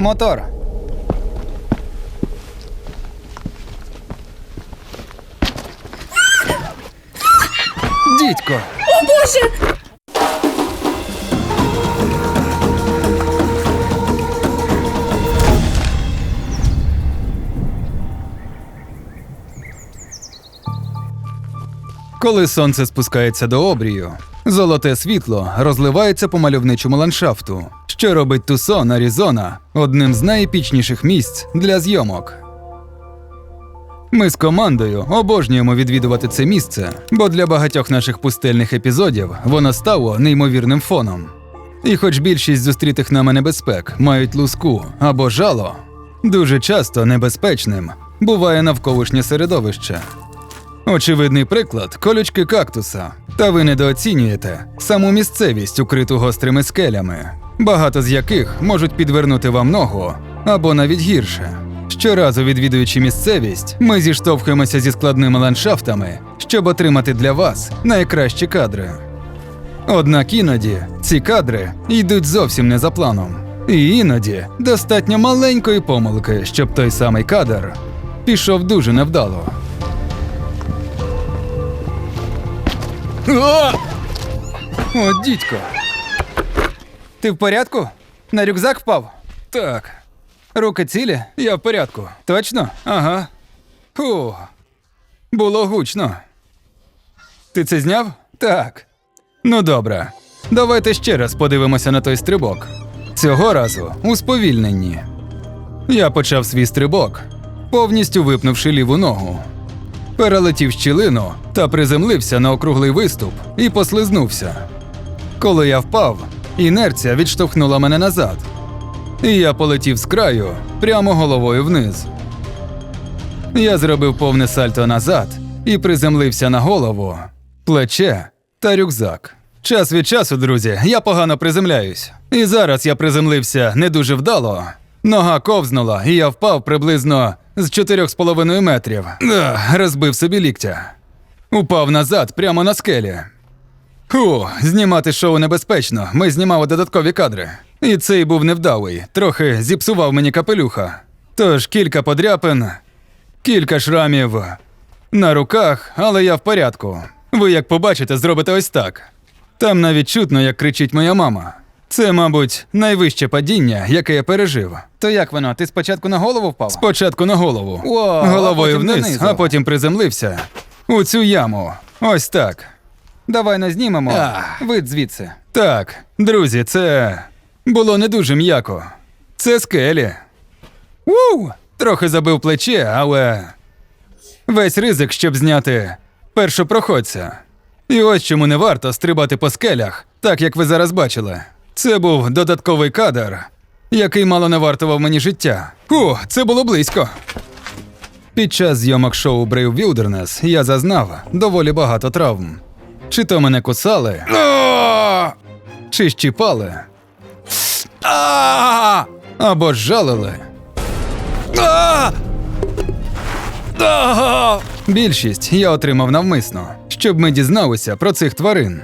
Мотор. Дідько! О Боже! Коли сонце спускається до обрію, золоте світло розливається по мальовничому ландшафту, що робить Тусон, Аризона одним з найепічніших місць для зйомок. Ми з командою обожнюємо відвідувати це місце, бо для багатьох наших пустельних епізодів воно стало неймовірним фоном. І хоч більшість зустрітих нами небезпек мають луску або жало, дуже часто небезпечним буває навколишнє середовище. Очевидний приклад колючки кактуса. Та ви недооцінюєте саму місцевість, укриту гострими скелями, багато з яких можуть підвернути вам ногу або навіть гірше. Щоразу відвідуючи місцевість, ми зіштовхуємося зі складними ландшафтами, щоб отримати для вас найкращі кадри. Однак іноді ці кадри йдуть зовсім не за планом. І іноді достатньо маленької помилки, щоб той самий кадр пішов дуже невдало. О! Дідько. Ти в порядку? На рюкзак впав? Так, Руки цілі? я в порядку. Точно? Ага. Фу. Було гучно. Ти це зняв? Так. Ну добре. Давайте ще раз подивимося на той стрибок. Цього разу у сповільненні. Я почав свій стрибок, повністю випнувши ліву ногу. Перелетів щілину та приземлився на округлий виступ і послизнувся. Коли я впав, інерція відштовхнула мене назад. І я полетів з краю прямо головою вниз. Я зробив повне сальто назад і приземлився на голову, плече та рюкзак. Час від часу, друзі, я погано приземляюсь. І зараз я приземлився не дуже вдало. Нога ковзнула, і я впав приблизно з 4,5 метрів. Розбив собі ліктя. Упав назад прямо на скелі. Фу, знімати шоу небезпечно. Ми знімали додаткові кадри. І цей був невдалий, трохи зіпсував мені капелюха. Тож кілька подряпин, кілька шрамів на руках, але я в порядку. Ви, як побачите, зробите ось так. Там навіть чутно, як кричить моя мама. Це, мабуть, найвище падіння, яке я пережив. То як воно? Ти спочатку на голову впав? Спочатку на голову, О, а головою потім вниз, донизу. а потім приземлився у цю яму. Ось так. Давай назнімемо. Ах. Вид звідси. Так, друзі, це було не дуже м'яко. Це скелі. Уу! Трохи забив плече, але весь ризик, щоб зняти першопроходця. І ось чому не варто стрибати по скелях, так як ви зараз бачили. Це був додатковий кадр, який мало не вартував мені життя. Фу, це було близько. Під час зйомок шоу Brave Wilderness я зазнав доволі багато травм. Чи то мене кусали, чи щіпали, або жалили. Більшість я отримав навмисно, щоб ми дізналися про цих тварин.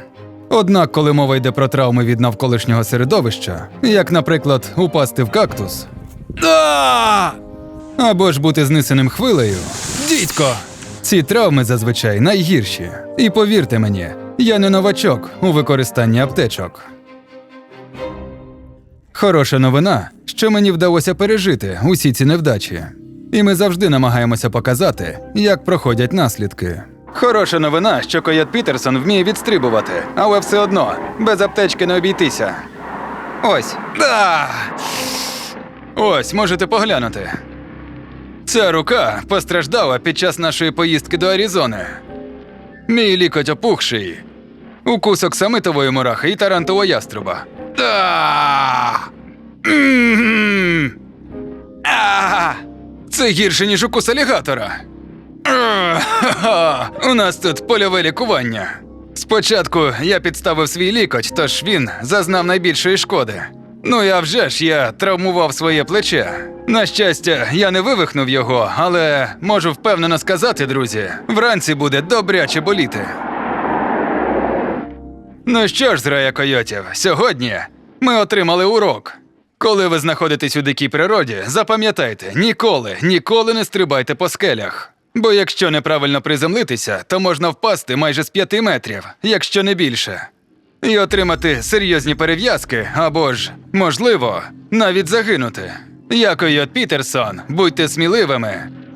Однак, коли мова йде про травми від навколишнього середовища, як, наприклад, упасти в кактус, або ж бути знесеним хвилею, дідько! Ці травми зазвичай найгірші. І повірте мені, я не новачок у використанні аптечок. Хороша новина, що мені вдалося пережити усі ці невдачі. І ми завжди намагаємося показати, як проходять наслідки. Хороша новина, що Койот Пітерсон вміє відстрибувати, але все одно без аптечки не обійтися. Ось. Да! Ось, можете поглянути. Ця рука постраждала під час нашої поїздки до Аризони. Мій лікоть опухший. Укус оксамитової мурахи і тарантового яструба. Да! М. А! Це гірше, ніж укус алігатора. У нас тут польове лікування. Спочатку я підставив свій лікоть, тож він зазнав найбільшої шкоди. Ну я вже ж я травмував своє плече. На щастя, я не вивихнув його, але можу впевнено сказати, друзі, вранці буде добряче боліти. Ну що ж, зрая койотів, сьогодні ми отримали урок. Коли ви знаходитесь у дикій природі, запам'ятайте, ніколи, ніколи не стрибайте по скелях. Бо якщо неправильно приземлитися, то можна впасти майже з п'яти метрів, якщо не більше. І отримати серйозні перев'язки або ж, можливо, навіть загинути. Як Ойот Пітерсон, будьте сміливими,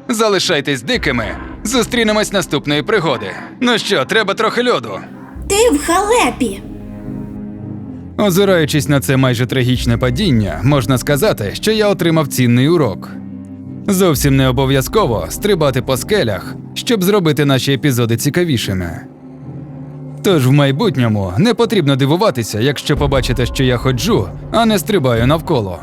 залишайтесь дикими, зустрінемось наступної пригоди. Ну що, треба трохи льоду. Ти в халепі. Озираючись на це майже трагічне падіння, можна сказати, що я отримав цінний урок. Зовсім не обов'язково стрибати по скелях, щоб зробити наші епізоди цікавішими. Тож в майбутньому не потрібно дивуватися, якщо побачите, що я ходжу, а не стрибаю навколо.